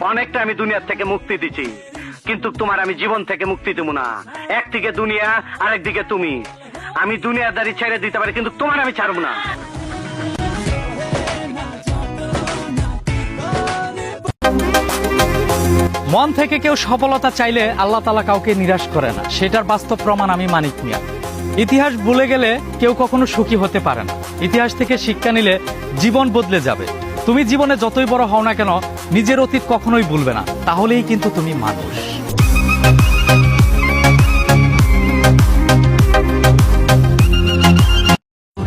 অনেকটা আমি দুনিয়ার থেকে মুক্তি দিচ্ছি কিন্তু তোমার আমি জীবন থেকে মুক্তি দেবো না। একদিকে দুনিয়া আরেকদিকে তুমি। আমি দুনিয়াদারি ছেড়ে দিতে পারি, কিন্তু তোমার আমি ছাড়বো না। মন থেকে কেউ সফলতা চাইলে আল্লাহ তালা কাউকে নিরাশ করে না। সেটার বাস্তব প্রমাণ আমি মানিক মিয়া। ইতিহাস ভুলে গেলে কেউ কখনো সুখী হতে পারে না। ইতিহাস থেকে শিক্ষা নিলে জীবন বদলে যাবে। তুমি জীবনে যতই বড় হও না কেন নিজের অতীত কখনোই ভুলবে না। তাহলেই কিন্তু তুমি মানুষ।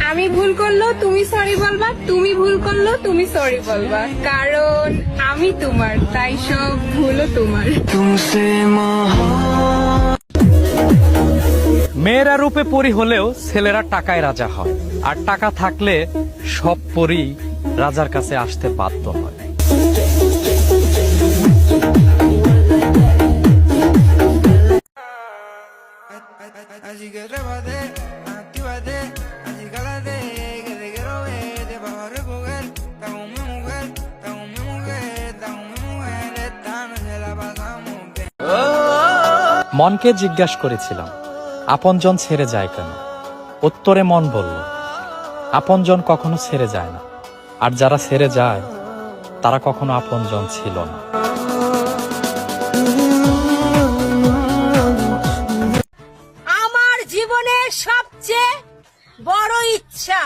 আমি ভুল করল তুমি সরি বলবা। তুমি ভুল করল তুমি সরি বলবা। কারণ আমি তোমার তাই সব ভুলও তোমার। মেয়েরা রূপে পরি হলেও ছেলেরা টাকায় রাজা হয়। আর টাকা থাকলে সব পরি রাজার কাছে আসতে বাধ্য হয়। মনকে জিজ্ঞাস করেছিলাম, আপনজন ছেড়ে যায় কেন? উত্তরে মন বলল, আপনজন কখনো ছেড়ে যায় না। আর যারা ছেড়ে যায় তারা কখনো আপনজন ছিল না। আমার জীবনের সবচেয়ে বড় ইচ্ছা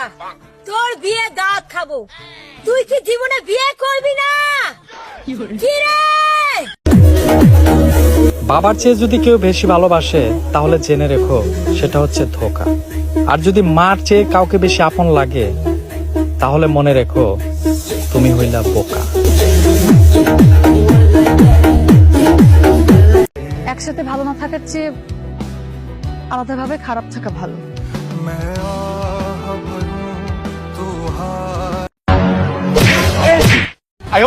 তোর বিয়ে দাঁত খাব। তুই কি জীবনে বিয়ে করবি না? বাবার চেয়ে যদি কেউ বেশি ভালোবাসে তাহলে জেনে রেখো সেটা হচ্ছে ধোকা। আর যদি মার চেয়ে কাউকে বেশি আপন লাগে তাহলে মনে রেখো তুমি হইলা বোকা। একসাথে ভালো না থাকার চেয়ে আলাদা ভাবে খারাপ থাকা ভালো। আয়